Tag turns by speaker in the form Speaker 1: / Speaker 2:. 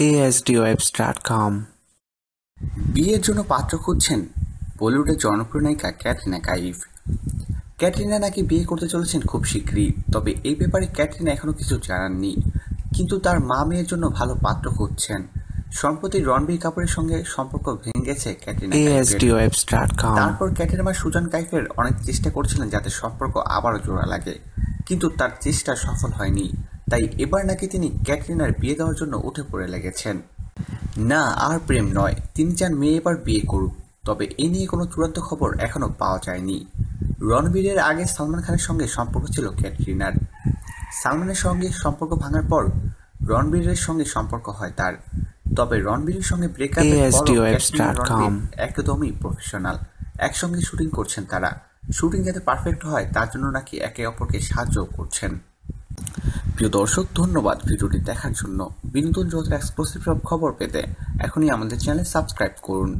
Speaker 1: asdwebs.com
Speaker 2: বিয়ের জন্য পাত্র খুঁজছেন? বলিউডের জনপ্রিয় নায়িকা ক্যাটরিনা কাইফ। ক্যাটরিনা নাকি বিয়ে করতে চলেছেন খুব শীঘ্রই তবে এই ব্যাপারে ক্যাটরিনা এখনও কিছু জানাননি। কিন্তু তার মা মেয়ের জন্য ভালো পাত্র খুঁজছেন। সম্প্রতি রণবীর কাপুরের সঙ্গে সম্পর্ক ভেঙে গেছে ক্যাটরিনা তারপর ক্যাটের মা সুজান কাইফের অনেক চেষ্টা করছিলেন যাতে সম্পর্ক আবারও জোড়া লাগে কিন্তু তার চেষ্টা সফল হয়নি। তাই এবার নাকি তিনি ক্যাটরিনার বিয়ে দেওয়ার জন্য উঠে পড়ে লেগেছেন। না আর প্রেম নয়। তিনি চান মেয়ে এবার বিয়ে করুক তবে এ নিয়ে কোনো চূড়ান্ত খবর এখনও পাওয়া যায়নি। রণবীরের আগে সালমান খানের সঙ্গে সম্পর্ক ছিল ক্যাটরিনার। সালমানের সঙ্গে সম্পর্ক ভাঙার পর রণবীরের সঙ্গে সম্পর্ক হয় তার। তবে রণবীরের সঙ্গে
Speaker 1: ASDOFs.com
Speaker 2: একদমই প্রফেশনাল একসঙ্গে শুটিং করছেন তারা। শুটিং যাতে পারফেক্ট হয় তার জন্য নাকি একে অপরকে সাহায্য করছেন। প্রিয় দর্শক, ধন্যবাদ ভিডিওটি দেখার জন্য। বিনোদন জগতের এক্সক্লুসিভ সব খবর পেতে এখনই আমাদের চ্যানেল সাবস্ক্রাইব করুন।